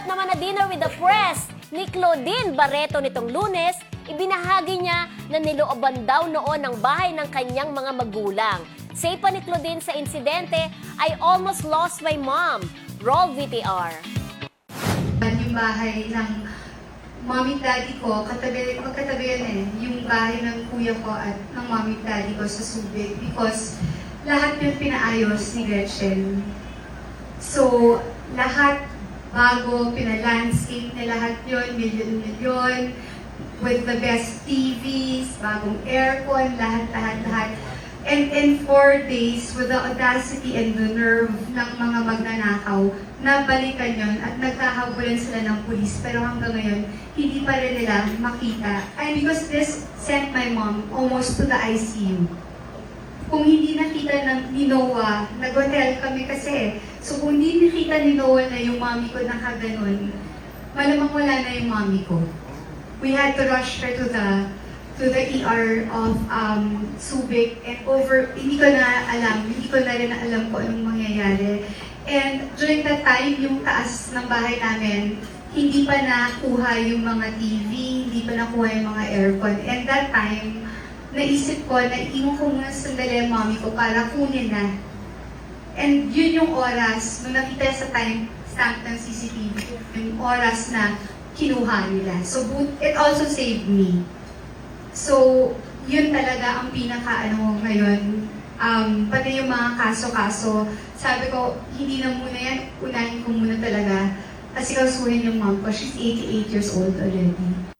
ganap naman na dinner with the press ni Claudine Barreto nitong lunes, ibinahagi niya na nilooban daw noon ang bahay ng kanyang mga magulang. Say pa ni Claudine sa insidente, I almost lost my mom. Roll VTR. yung bahay ng mommy daddy ko, katabi, magkatabi yan eh, yung bahay ng kuya ko at ng mommy daddy ko sa Subic because lahat yun pinaayos ni Gretchen. So, lahat bago, pina-landscape na lahat yun, milyon-milyon, with the best TVs, bagong aircon, lahat, lahat, lahat. And in four days, with the audacity and the nerve ng mga magnanakaw, nabalikan yon at nagkahabulan sila ng pulis. Pero hanggang ngayon, hindi pa rin nila makita. And because this sent my mom almost to the ICU. Kung hindi nakita ng ni Noah, nag-hotel kami kasi. So kung hindi nakita ni Noah na yung mami ko nakaganon, malamang wala na yung mami ko. We had to rush her to the to the ER of um, Subic and over, hindi ko na alam, hindi ko na rin alam kung anong mangyayari. And during that time, yung taas ng bahay namin, hindi pa nakuha yung mga TV, hindi pa nakuha yung mga aircon. And that time, naisip ko na iwan ko muna sandali ang mommy ko para kunin na. And yun yung oras, nung nakita sa time stamp ng CCTV, yung oras na kinuha nila. So it also saved me. So, yun talaga ang pinaka ano ngayon. Um, pati yung mga kaso-kaso, sabi ko, hindi na muna yan, unahin ko muna talaga. Kasi kasuhin yung mom ko, she's 88 years old already.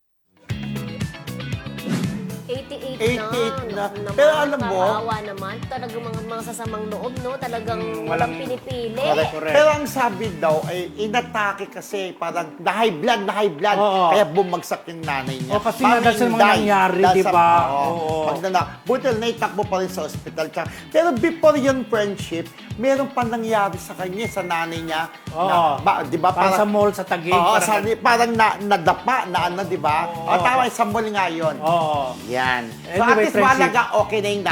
88, 88 na. Naku Pero naman, alam mo- nakakaawa naman. Talagang mga, mga sasamang loob, no? Talagang walang pinipili. Correct, correct. Pero ang sabi daw, ay inatake kasi parang na high blood, na high blood. Oo. Kaya bumagsak yung nanay niya. O, kasi nga dahil sa mga nangyari, di ba? Oo. Oo. Pag na, buti naitakbo pa rin sa ospital. Pero before yun friendship, meron pa nangyari sa kanya, sa nanay niya. Oo. Na, ba, di ba? Parang sa mall, sa Taguig, Oo, parang- parang, parang na, nadapa, na ano, di ba? Oo. O, tama, sa mall nga yun. Oo. Yan. so, at Anyway, least friendship. mahalaga, okay na yung